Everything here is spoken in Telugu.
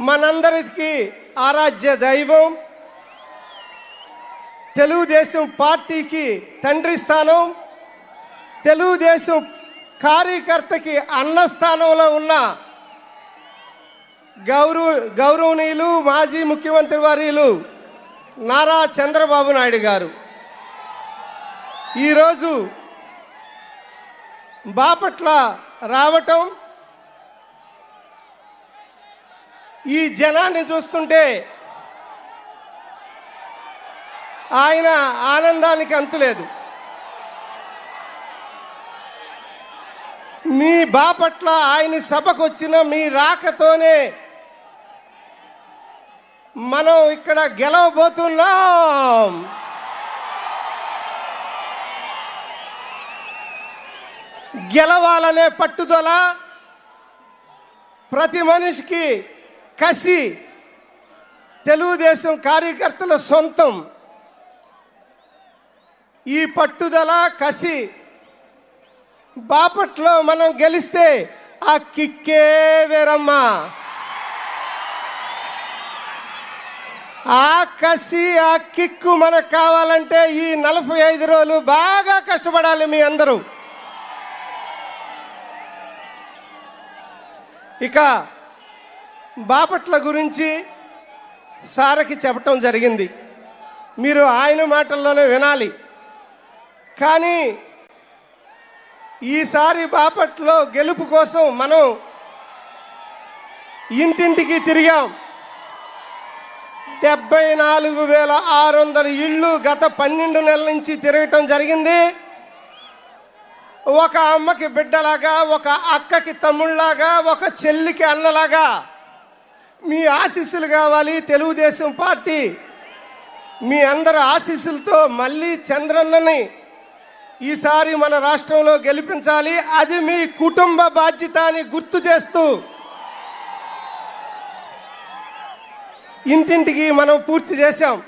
మనందరికి ఆరాధ్య దైవం తెలుగుదేశం పార్టీకి తండ్రి స్థానం తెలుగుదేశం కార్యకర్తకి అన్న స్థానంలో ఉన్న గౌరవ గౌరవనీయులు మాజీ ముఖ్యమంత్రి వర్యులు నారా చంద్రబాబు నాయుడు గారు. ఈరోజు బాపట్ల రావటం ఈ జనాన్ని చూస్తుంటే ఆయన ఆనందానికి అంతులేదు మీ బాపట్ల ఆయన సభకు వచ్చిన మీ రాకతోనే మనం ఇక్కడ గెలవబోతున్నాం. గెలవాలనే పట్టుదల ప్రతి మనిషికి కసి తెలుగుదేశం కార్యకర్తల సొంతం. ఈ పట్టుదల కసి బాపట్లో మనం గెలిస్తే ఆ కిక్కే వేరమ్మా. ఆ కసి ఆ కిక్కు మనకు కావాలంటే ఈ నలభై ఐదు రోజులు బాగా కష్టపడాలి మీ అందరూ. ఇక బాపట్ల గురించి సారకి చెప్పటం జరిగింది. మీరు ఆయన మాటల్లోనే వినాలి. కానీ ఈసారి బాపట్లో గెలుపు కోసం మనం ఇంటింటికి తిరిగాం. డెబ్బై నాలుగు వేల ఆరు వందల ఇళ్ళు గత పన్నెండు నెలల నుంచి తిరగటం జరిగింది. ఒక అమ్మకి బిడ్డలాగా ఒక అక్కకి తమ్ముళ్ళలాగా ఒక చెల్లికి అన్నలాగా మీ ఆశీస్సులు కావాలి తెలుగుదేశం పార్టీ. మీ అందరి ఆశీస్సులతో మళ్ళీ చంద్రన్నని ఈసారి మన రాష్ట్రంలో గెలిపించాలి. అది మీ కుటుంబ బాధ్యత అని గుర్తు చేస్తూ ఇంటింటికి మనం పూర్తి చేశాం.